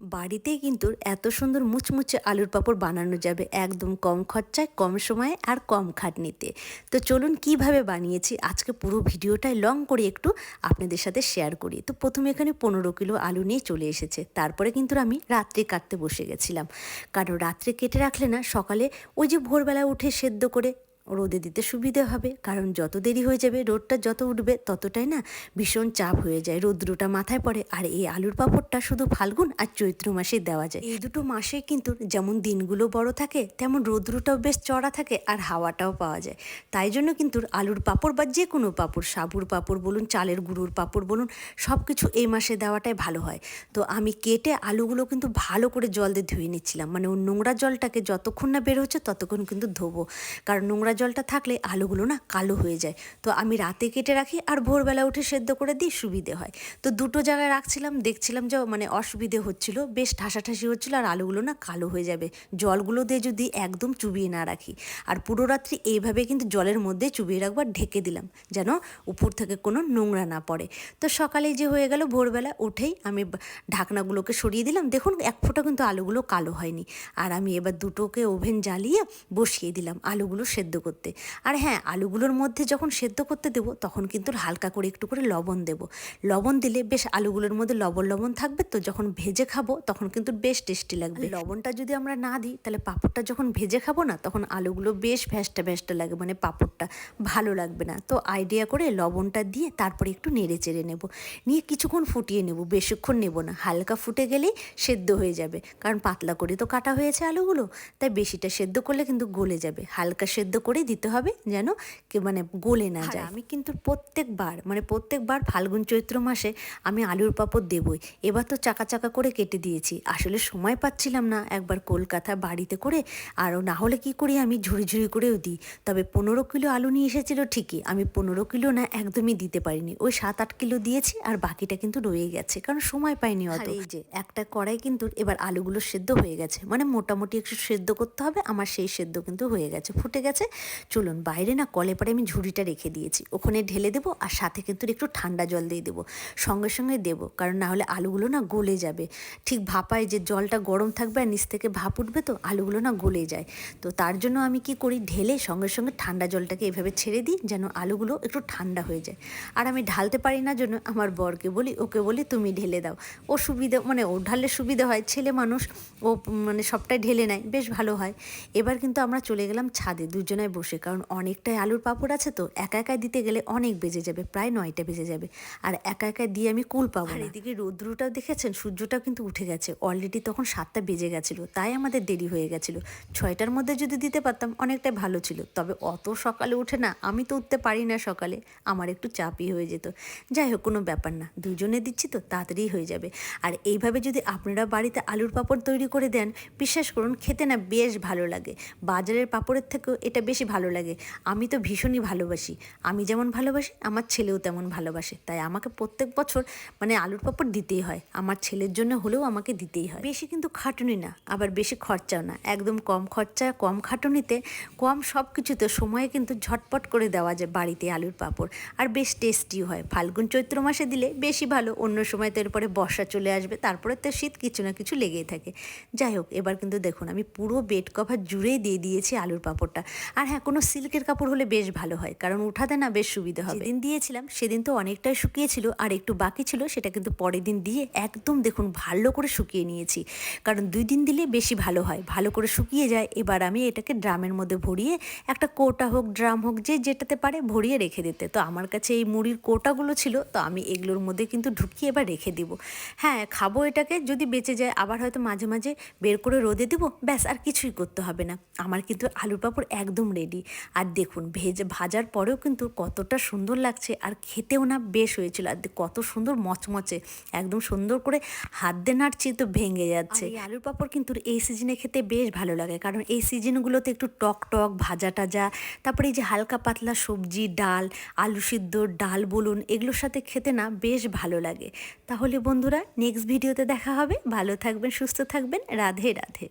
বাড়িতেই কিন্তু এত সুন্দর মুচমুচে আলুর পাঁপড় বানানো যাবে, একদম কম খরচায়, কম সময়ে আর কম খাটনিতে। তো চলুন কীভাবে বানিয়েছি, আজকে পুরো ভিডিওটাই লং করে একটু আপনাদের সাথে শেয়ার করি। তো প্রথমে এখানে পনেরো কিলো আলু নিয়ে চলে এসেছে, তারপরে কিন্তু আমি রাত্রে কাটতে বসে গেছিলাম। কারণ রাত্রে কেটে রাখলে না সকালে ওই যে ভোরবেলা উঠে সেদ্ধ করে রোদে দিতে সুবিধে হবে। কারণ যত দেরি হয়ে যাবে, রোদটা যত উঠবে, ততটাই না ভীষণ চাপ হয়ে যায়। রোদ্রুটা মাথায় পড়ে আর এই আলুর পাঁপড়টা শুধু ফাল্গুন আর চৈত্র মাসে দেওয়া যায়। এই দুটো মাসে কিন্তু যেমন দিনগুলো বড় থাকে, তেমন রোদ্রুটাও বেশ চড়া থাকে আর হাওয়াটাও পাওয়া যায়। তাই জন্য কিন্তু আলুর পাঁপড় বা যে কোনো পাঁপড়, সাবুর পাঁপড় বলুন, চালের গুঁড়োর পাঁপড় বলুন সব কিছু এই মাসে দেওয়াটাই ভালো হয়। তো আমি কেটে আলুগুলো কিন্তু ভালো করে জল দিয়ে ধুয়ে নিচ্ছিলাম। মানে নোংরা জলটাকে যতক্ষণ না বের হচ্ছে, ততক্ষণ কিন্তু ধোবো। কারণ নোংরা জলটা থাকলে আলুগুলো না কালো হয়ে যায়। তো আমি রাতে কেটে রাখি আর ভোরবেলা উঠে সেদ্ধ করে দিই, সুবিধে হয়। তো দুটো জায়গায় রাখছিলাম, দেখছিলাম যে মানে অসুবিধে হচ্ছিল। বেশ ঠাসাঠাসি হচ্ছিল আর আলুগুলো না কালো হয়ে যাবে। জলগুলো দিয়ে যদি একদম চুবিয়ে না রাখি। আর পুরো রাত্রি এইভাবে কিন্তু জলের মধ্যে চুবিয়ে রাখবার ঢেকে দিলাম, যেন উপর থেকে কোনো নোংরা না পড়ে। তো সকালে যে হয়ে গেল ভোরবেলা উঠেই আমি ঢাকনাগুলোকে সরিয়ে দিলাম। দেখুন, এক ফোঁটা কিন্তু আলুগুলো কালো হয়নি। আর আমি এবার দুটোকে ওভেন জ্বালিয়ে বসিয়ে দিলাম, আলুগুলো সেদ্ধ করতে। আর হ্যাঁ আলুগুলোর মধ্যে যখন সেদ্ধ করতে দেবো তখন কিন্তু হালকা করে একটু করে লবণ দেবো। লবণ দিলে বেশ আলুগুলোর মধ্যে লবণ লবণ থাকবে তো যখন ভেজে খাব তখন কিন্তু বেশ টেস্টি লাগবে। লবণটা যদি আমরা না দিই তাহলে পাঁপড়টা যখন ভেজে খাব না তখন আলুগুলো বেশ ভ্যাসটা ভ্যাসটা লাগে মানে পাঁপড়টা ভালো লাগবে না। তো আইডিয়া করে লবণটা দিয়ে তারপরে একটু নেড়ে চেড়ে নেব। নিয়ে কিছুক্ষণ ফুটিয়ে নেব বেশিক্ষণ নেব না। হালকা ফুটে গেলেই সেদ্ধ হয়ে যাবে। কারণ পাতলা করে তো কাটা হয়েছে আলুগুলো তাই বেশিটা সেদ্ধ করলে কিন্তু গলে যাবে। হালকা সেদ্ধ করে দিতে হবে যেন মানে গলে না যায়। আমি কিন্তু প্রত্যেকবার মানে প্রত্যেকবার ফাল্গুন চৈত্র মাসে আমি আলুর পাঁপড় দেবই। এবার তো চাকা চাকা করে কেটে দিয়েছি। আসলে সময় পাচ্ছিলাম না একবার কলকাতা বাড়িতে করে। আর না হলে কি করি আমি? ঝুড়ি ঝুড়ি করেও দিই। তবে পনেরো কিলো আলু নিয়ে এসেছিল ঠিকই। আমি পনেরো কিলো না একদমই দিতে পারিনি। ওই সাত আট কিলো দিয়েছি আর বাকিটা কিন্তু রয়ে গেছে। কারণ সময় পাইনি অত। এই যে একটা কড়াই কিন্তু এবার আলুগুলো সেদ্ধ হয়ে গেছে। মানে মোটামুটি একটু সেদ্ধ করতে হবে। আমার সেই সেদ্ধ কিন্তু হয়ে গেছে। ফুটে গেছে। চলুন, বাইরে না কলে পরে আমি ঝুড়িটা রেখে দিয়েছি। ওখানে ঢেলে দেবো আর সাথে কিন্তু একটু ঠান্ডা জল দিয়ে দেবো। সঙ্গে সঙ্গে দেবো, কারণ না হলে আলুগুলো না গলে যাবে। ঠিক ভাপায় যে জলটা গরম থাকবে আর নিচ থেকে ভাপ উঠবে তো, আলুগুলো না গলে যায়। তো তার জন্য আমি কি করি, ঢেলে সঙ্গে সঙ্গে ঠান্ডা জলটাকে এভাবে ছেড়ে দিই যেন আলুগুলো একটু ঠান্ডা হয়ে যায়। আর আমি ঢালতে পারি না জন্য আমার বরকে বলি, ওকে বলি তুমি ঢেলে দাও। ও সুবিধা মানে ও ঢাললে সুবিধা হয়, ছেলে মানুষ, ও মানে সবটাই ঢেলে নেয়, বেশ ভালো হয়। এবার কিন্তু আমরা চলে গেলাম ছাদে দুজনায় বসে কারণ অনেকটাই আলুর পাপড় আছে তো একা একা দিতে গেলে অনেক বেজে যাবে প্রায় নয়টা বেজে যাবে। আর একা একা দিয়ে আমি কুল পাবো আর এদিকে রৌদ্রটাও দেখেছেন? সূর্যটাও কিন্তু উঠে গেছে। অলরেডি তখন সাতটা বেজে গেছিল তাই আমাদের দেরি হয়ে গেছিল। ছয়টার মধ্যে যদি দিতে পারতাম অনেকটাই ভালো ছিল তবে অত সকালে উঠে না আমি তো উঠতে পারি না সকালে আমার একটু চাপই হয়ে যেত। যাই হোক কোনো ব্যাপার না দুজনে দিচ্ছি তো তাড়াতাড়ি হয়ে যাবে। আর এইভাবে যদি আপনারা বাড়িতে আলুর পাঁপড় তৈরি করে দেন বিশ্বাস করুন খেতে না বেশ ভালো লাগে। বাজারের পাঁপড়ের থেকেও এটা বেশি ভালো লাগে। আমি তো ভীষণই ভালোবাসি। আমি যেমন ভালোবাসি, আমার ছেলেও তেমন ভালোবাসে। তাই আমাকে প্রত্যেক বছর মানে আলুর পাঁপড় দিতেই হয়। আমার ছেলের জন্য হলেও আমাকে দিতেই হয়। বেশি কিন্তু খাটুনি না, আবার বেশি খরচাও না। একদম কম খরচা, কম খাটুনিতে, কম সব কিছুতে সময়ে কিন্তু ঝটপট করে দেওয়া যায় বাড়িতে আলুর পাঁপড়। আর বেশ টেস্টিও হয়। ফাল্গুন চৈত্র মাসে দিলে বেশি ভালো, অন্য সময় তো এরপরে বর্ষা চলে আসবে, তারপরে তো শীত কিছু না কিছু লেগেই থাকে। যাই হোক, এবার কিন্তু দেখুন, আমি পুরো বেড কভার জুড়েই দিয়ে দিয়েছি আলুর পাপড়টা। আর হ্যাঁ কোনো সিল্কের কাপড় হলে বেশ ভালো হয়, কারণ উঠাতে না বেশ সুবিধা হবে। যেদিন দিয়েছিলাম, সেদিন তো অনেকটাই শুকিয়েছিল আর একটু বাকি ছিল, সেটা কিন্তু পরের দিন দিয়ে একদম দেখুন ভালো করে শুকিয়ে নিয়েছি। কারণ দুই দিন দিলে বেশি ভালো হয়, ভালো করে শুকিয়ে যায়। এবার আমি এটাকে ড্রামের মধ্যে ভরিয়ে একটা কোটা হোক, ড্রাম হোক, যে যেটাতে পারে ভরিয়ে রেখে দিতে। তো আমার কাছে এই মুড়ির কোটাগুলো ছিল, তো আমি এগুলোর মধ্যে কিন্তু ঢুকিয়ে এবার রেখে দিব। হ্যাঁ খাব এটাকে, যদি বেঁচে যায়, আবার হয়তো মাঝে মাঝে বের করে রোদে দেবো, ব্যাস, আর কিছুই করতে হবে না। আমার কিন্তু আলুর পাঁপড় একদম রেডি। আর দেখুন, ভেজে ভাজার পরেও কিন্তু কতটা সুন্দর লাগছে আর খেতেও না বেশ হয়েছিল। আর কত সুন্দর মচমচে, একদম সুন্দর করে হাত দিয়ে নাড়ছি তো ভেঙে যাচ্ছে। আলুর পাঁপড় কিন্তু এই সিজনে খেতে বেশ ভালো লাগে। কারণ এই সিজনগুলোতে একটু টক টক, ভাজা টাজা, তারপরে এই যে হালকা পাতলা সবজি, ডাল, আলু সিদ্ধ, ডাল বলুন, এগুলোর সাথে খেতে না বেশ ভালো লাগে। তাহলে বন্ধুরা নেক্সট ভিডিওতে দেখা হবে। ভালো থাকবেন, সুস্থ থাকবেন। রাধে রাধে।